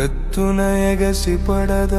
ಬೆತ್ತುನ ನಯಗಸಿ ಪಡದ.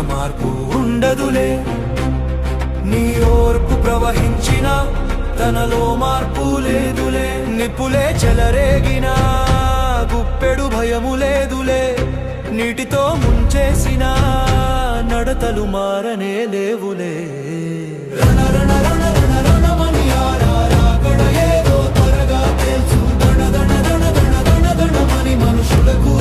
ఇక మార్పు ఉండదులే. నీ ఓర్పు ప్రవహించిన తనలో మార్పు లేదులే. నిప్పులే చెలరేగిన గుప్పెడు భయము లేదులే. నీటితో ముంచేసిన నడతలు మారనే లేవులే. రణ రణ రణ రణ రణమని ఆరారాకడ ఏదో త్వరగా తెలుసు దణ దణ దణ దణ దణ దణమని మనుషులకు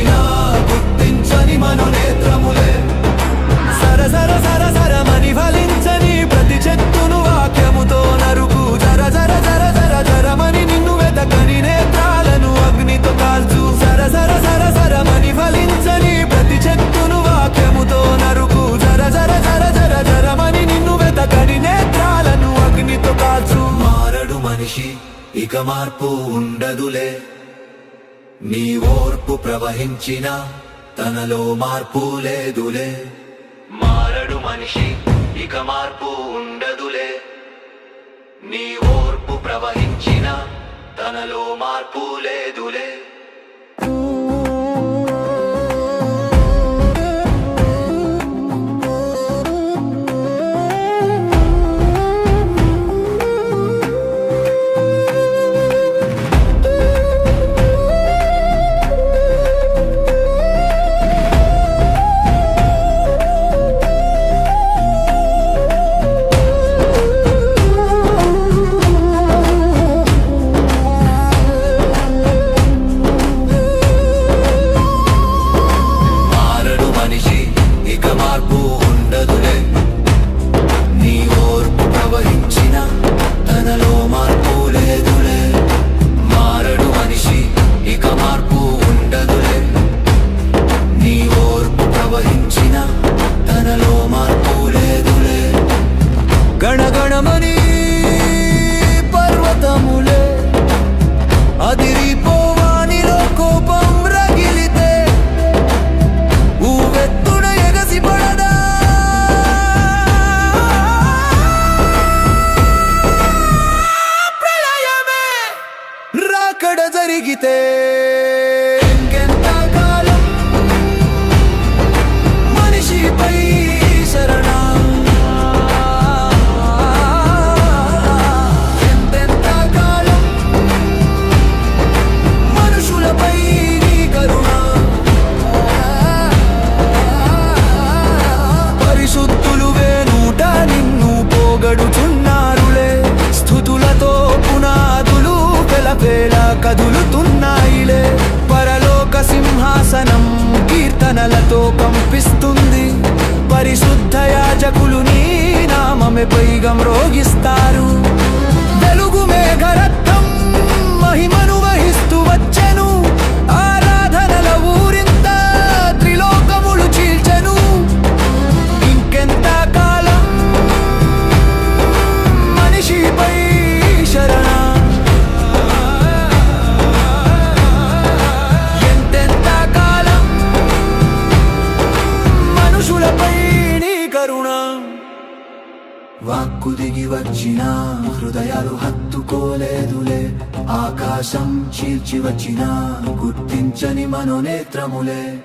చీల్చి గుర్తించని మను నేత్రములే సర సర సర సరమని ఫలించని ప్రతి చెట్టును వాక్యముతో నరుకు. జర జర జర జర జరమని నిన్ను వెతకని నేత్రాలను అగ్నితో కాల్చు. సర సర సర సరమని ఫలించని ప్రతి చెట్టును వాక్యముతో నరుకు. జర జర జర జర జరమని నిన్ను వెతకని నేత్రాలను అగ్నితో కాల్చు. మారడు మనిషి ఇక మార్పు ఉండదులే. నీ ఓర్పు ప్రవహించిన తనలో మార్పు లేదులే. మారడు మనిషి ఇక మార్పు ఉండదులే. నీ ఓర్పు ప్రవహించిన తనలో మార్పు లేదులే. ఎక్కడ జరిగితే దిగి వచ్చిన హృదయాలు హత్తుకోలేదులే. ఆకాశం చీల్చి వచ్చిన గుర్తించని మనోనేత్రములే.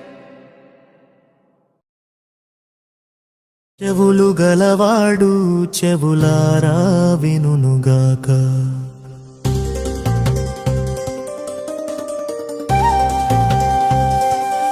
చెవులు గలవాడు చెవులారా వినుగాక